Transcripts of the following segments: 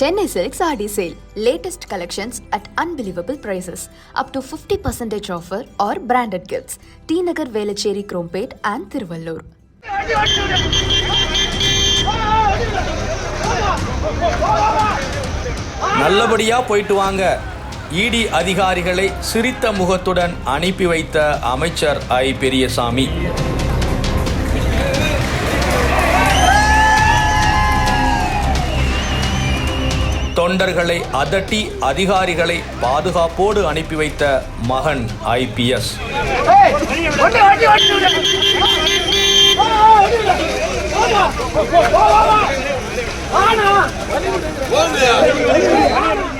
Chennai Silks Aadi sale latest collections at unbelievable prices up to fifty percentage offer or branded gifts T Nagar Velachery Chromepet and Tiruvallur நல்லபடியா போயிட்டு வாங்க இடி அதிகாரிகளை சிரித்த முகத்துடன் அனுப்பி வைத்த அமைச்சர் ஐ பெரியசாமி தொண்டர்களை அதட்டி அதிகாரிகளை பாதுகாப்போடு அனுப்பி வைத்த மகன் ஐபிஎஸ்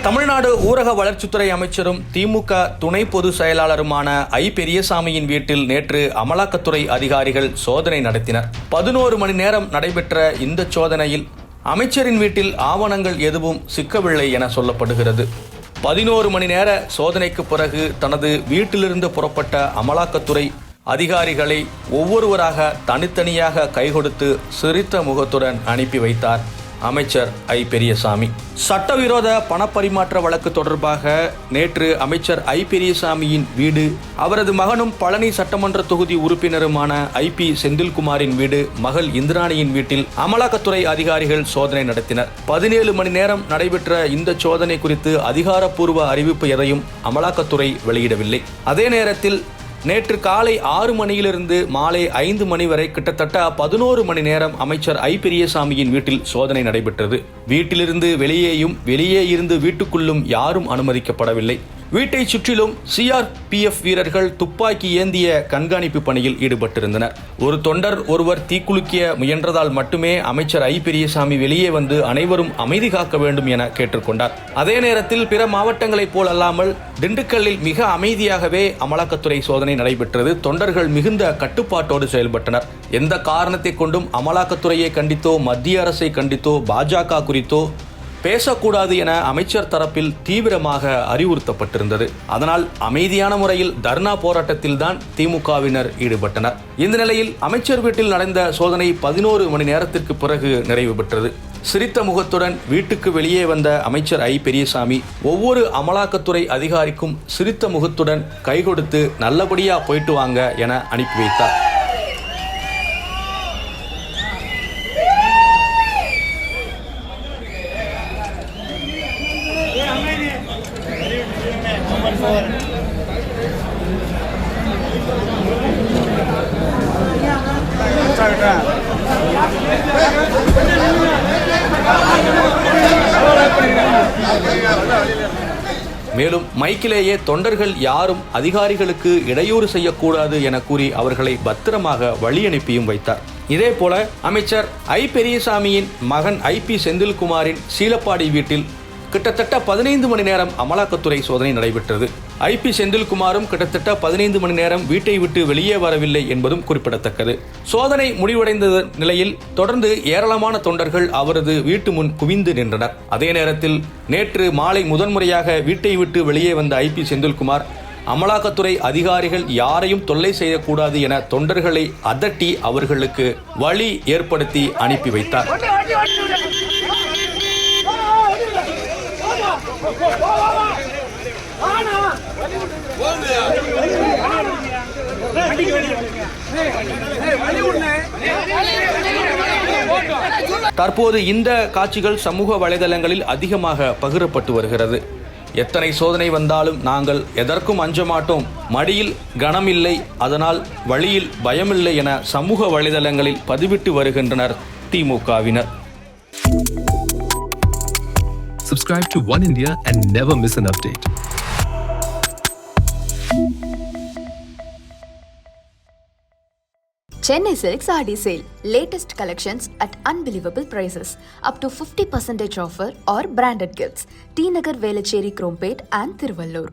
தமிழ்நாடு ஊரக வளர்ச்சித்துறை அமைச்சரும் திமுக துணை பொதுச் செயலாளருமான ஐ பெரியசாமியின் வீட்டில் நேற்று அமலாக்கத்துறை அதிகாரிகள் சோதனை நடத்தினர். பதினோரு மணி நேரம் நடைபெற்ற இந்த சோதனையில் அமைச்சரின் வீட்டில் ஆவணங்கள் எதுவும் சிக்கவில்லை என சொல்லப்படுகிறது. பதினோரு மணி நேர சோதனைக்கு பிறகு தனது வீட்டிலிருந்து புறப்பட்ட அமலாக்கத்துறை அதிகாரிகளை ஒவ்வொருவராக தனித்தனியாக கைகொடுத்து சிரித்த முகத்துடன் அனுப்பி வைத்தார். அமைச்சர் ஐ பெரியசாமி. சட்டவிரோத பணப்பரிமாற்ற வழக்கு தொடர்பாக நேற்று அமைச்சர் ஐ பெரியசாமியின் வீடு அவரது மகனும் பழனி சட்டமன்ற தொகுதி உறுப்பினருமான ஐ பி செந்தில்குமாரின் வீடு மகள் இந்திராணியின் வீட்டில் அமலாக்கத்துறை அதிகாரிகள் சோதனை நடத்தினர். பதினேழு மணி நேரம் நடைபெற்ற இந்த சோதனை குறித்து அதிகாரப்பூர்வ அறிவிப்பு எதையும் அமலாக்கத்துறை வெளியிடவில்லை. அதே நேரத்தில் நேற்று காலை ஆறு மணியிலிருந்து மாலை ஐந்து மணி வரை கிட்டத்தட்ட பதினோரு மணி நேரம் அமைச்சர் ஐ. பெரியசாமியின் வீட்டில் சோதனை நடைபெற்றது. வீட்டிலிருந்து வெளியேயும் வெளியே இருந்து வீட்டுக்குள்ளும் யாரும் அனுமதிக்கப்படவில்லை. வீட்டை சுற்றிலும் சிஆர்பிஎஃப் வீரர்கள் துப்பாக்கி ஏந்திய கண்காணிப்பு பணியில் ஈடுபட்டிருந்தனர். ஒரு தொண்டர் ஒருவர் தீக்குலுக்கிய முயன்றதால் மட்டுமே அமைச்சர் ஐ. பெரியசாமி வெளியே வந்து அனைவரும் அமைதி காக்க வேண்டும் என கேட்டுக்கொண்டார். அதே நேரத்தில் பிற மாவட்டங்களைப் போல் அல்லாமல் திண்டுக்கல்லில் மிக அமைதியாகவே அமலாக்கத்துறை சோதனை நடைபெற்றது. தொண்டர்கள் மிகுந்த கட்டுப்பாட்டோடு செயல்பட்டனர். எந்த காரணத்தை கொண்டும் அமலாக்கத்துறையை கண்டித்தோ மத்திய அரசை கண்டித்தோ பாஜக குறித்தோ பேசக்கூடாது என அமைச்சர் தரப்பில் தீவிரமாக அறிவுறுத்தப்பட்டிருந்தது. அதனால் அமைதியான முறையில் தர்ணா போராட்டத்தில் தான் திமுகவினர் ஈடுபட்டனர். இந்த நிலையில் அமைச்சர் வீட்டில் நடந்த சோதனை பதினோரு மணி நேரத்திற்கு பிறகு நிறைவு பெற்றது. சிரித்த முகத்துடன் வீட்டுக்கு வெளியே வந்த அமைச்சர் ஐ. பெரியசாமி ஒவ்வொரு அமலாக்கத்துறை அதிகாரிக்கும் சிரித்த முகத்துடன் கை கொடுத்து நல்லபடியா போயிட்டு வாங்க என அனுப்பி வைத்தார். மேலும் மைக்கிலேயே தொண்டர்கள் யாரும் அதிகாரிகளுக்கு இடையூறு செய்யக்கூடாது என கூறி அவர்களை பத்திரமாக வழி அனுப்பியும் வைத்தார். இதேபோல அமைச்சர் ஐ பெரியசாமியின் மகன் ஐ பி செந்தில்குமாரின் சீலப்பாடி வீட்டில் கிட்டத்தட்ட பதினைந்து மணி நேரம் அமலாக்கத்துறை சோதனை நடைபெற்றது. ஐ பி செந்தில்குமாரும் கிட்டத்தட்ட பதினைந்து மணி நேரம் வீட்டை விட்டு வெளியே வரவில்லை என்பதும் குறிப்பிடத்தக்கது. சோதனை முடிவடைந்த நிலையில் தொடர்ந்து ஏராளமான தொண்டர்கள் அவரது வீட்டு முன் குவிந்து நின்றனர். அதே நேரத்தில் நேற்று மாலை முதன்முறையாக வீட்டை விட்டு வெளியே வந்த ஐ பி செந்தில்குமார் அமலாக்கத்துறை அதிகாரிகள் யாரையும் தொல்லை செய்யக்கூடாது என தொண்டர்களை அதட்டி அவர்களுக்கு வழி ஏற்படுத்தி அனுப்பி வைத்தார். தற்போது இந்த காட்சிகள் சமூக வலைதளங்களில் அதிகமாக பகிரப்பட்டு வருகிறது. எத்தனை சோதனை வந்தாலும் நாங்கள் எதற்கும் அஞ்ச மாட்டோம் மடியில் கனமில்லை அதனால் வழியில் பயமில்லை என சமூக வலைதளங்களில் பதிவிட்டு வருகின்றனர் திமுகவினர் Subscribe to One India and never miss an update. Chennai Silks RD sale. Latest collections at unbelievable prices. Up to 50% offer or branded gifts. T Nagar Velachery Krompet and Thiruvallur.